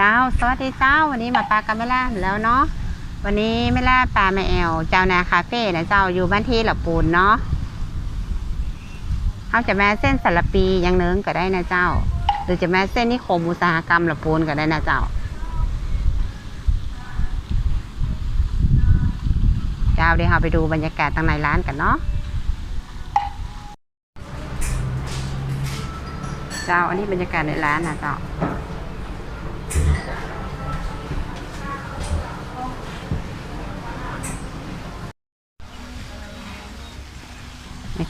เจ้า สวัสดีเจ้า วันนี้มาปลากันไม่ล่าแล้วเนาะ วันนี้ไม่ล่าปลาแม่แอว เจ้านาคาเฟ่นะเจ้าอยู่บ้านที่หลับปูนเนาะเขาจะแม่เส้นสารปียังเนิ้งก็ได้นะเจ้า หรือจะแม่เส้นนิคมอุตสาหกรรมหลับปูนก็ได้นะเจ้า เจ้าเดี๋ยวเราไปดูบรรยากาศทางในร้านกันเนาะเจ้า อันนี้บรรยากาศในร้านนะเจ้า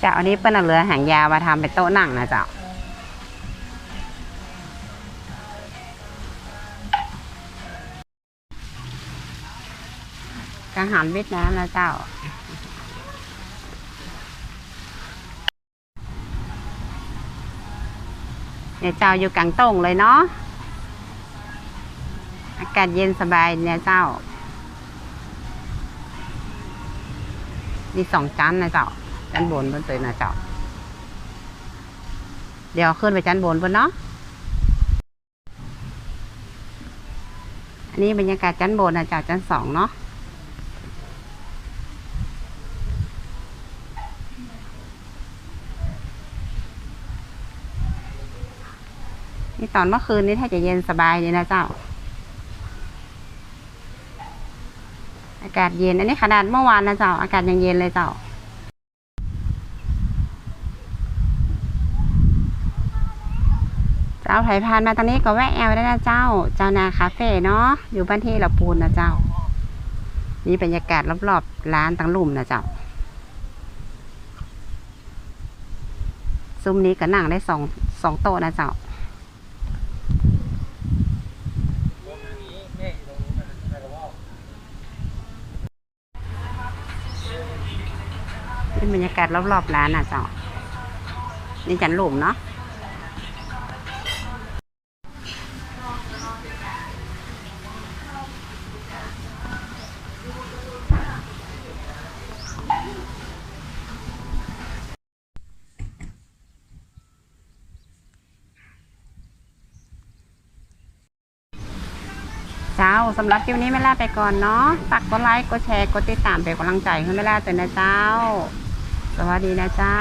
เจ้าอันนี้เป็นเอาเรือหางยาวมาทำเป็นโต๊ะนั่งนะเจ้าอาหารเวียดนามนะเจ้าเนี่ยเจ้าอยู่กลางโต้งเลยเนาะ อากาศเย็นสบายเนี่ยเจ้า มีสองชั้นนะเจ้า ชั้นบนบนเตัวนะเจ้า เดี๋ยวขึ้นไปชั้นบนบนเนาะ อันนี้บรรยากาศชั้นบนนะเจ้าชั้นสองเนาะนี่ตอนเมื่อคืนนี้ถ้าจะเย็นสบายเลยนะเจ้า อากาศเย็น อันนี้ขนาดเมื่อวานนะเจ้า อากาศยังเย็นเลยเจ้า เจ้าไผ่พานมาตอนนี้ก็แวะแอลได้นะเจ้า เจ้านาคาเฟ่เนาะอยู่บ้านที่ละปูนนะเจ้านี่บรรยากาศรอบๆร้านตังลุ่มนะเจ้าซุ้มนี้ก็นั่งได้สองสองโต๊ะนะเจ้าเป็นบรรยากาศรอบๆร้านนะเจ้านี่จันหลุมเนาะ เจ้าสำหรับคลิปนี้แม่ล่าไปก่อนเนาะฝากกดไลค์กดแชร์กดติดตามเป็นกำลังใจให้แม่ล่าตัวนะเจ้า สวัสดีนะเจ้า